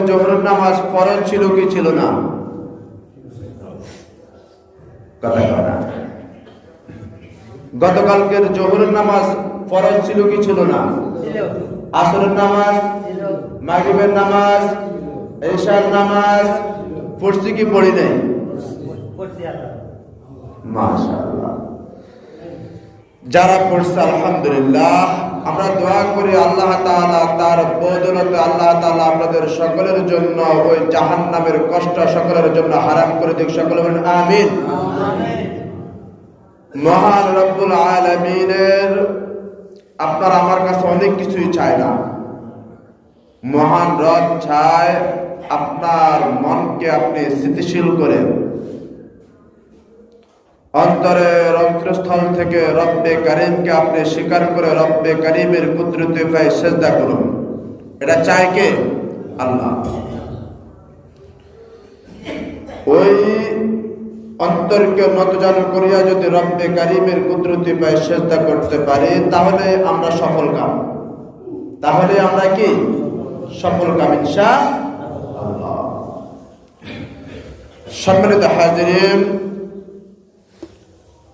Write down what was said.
জোহরের নামাজ ফরজ ছিল কি ছিল না? কথা গতকালকের জোহরের নামাজ ফরজ ছিল কি ছিল না? আসরের নামাজ মাগরিবের নামাজ এশার নামাজ পড়ছি কি পড়ি নাই? মাশাআল্লাহ। যারা পড়ছে আলহামদুলিল্লাহ আমরা দোয়া করি আল্লাহ তাআলা তার বদৌলতে আল্লাহ তাআলা আপনাদের সকলের জন্য ওই জাহান্নামের কষ্ট সকলের জন্য হারাম করে দিক। সকলে আমিন। মহান রব্বুল আলামিনের, আপনার আমার কাছে অনেক কিছুই চায় না। মহান রব চায় আপনার মনকে আপনি স্থিতিশীল করেন। অন্তরের অন্তরস্থল থেকে রব্বে করিমকে আপনি স্বীকার করে রব্বে করিমের কুদরতে পায়ে সেজদা করুন। এটা চায় কে? আল্লাহ। ওই অন্তরকে নতজানু করিয়া যদি রব্বে করিমের কুদরতে পায়ে সেজদা করতে পারি, তাহলে আমরা সফল কাম। তাহলে আমরা কি? সফল কাম ইনশা সম্মানিত হাজিরিন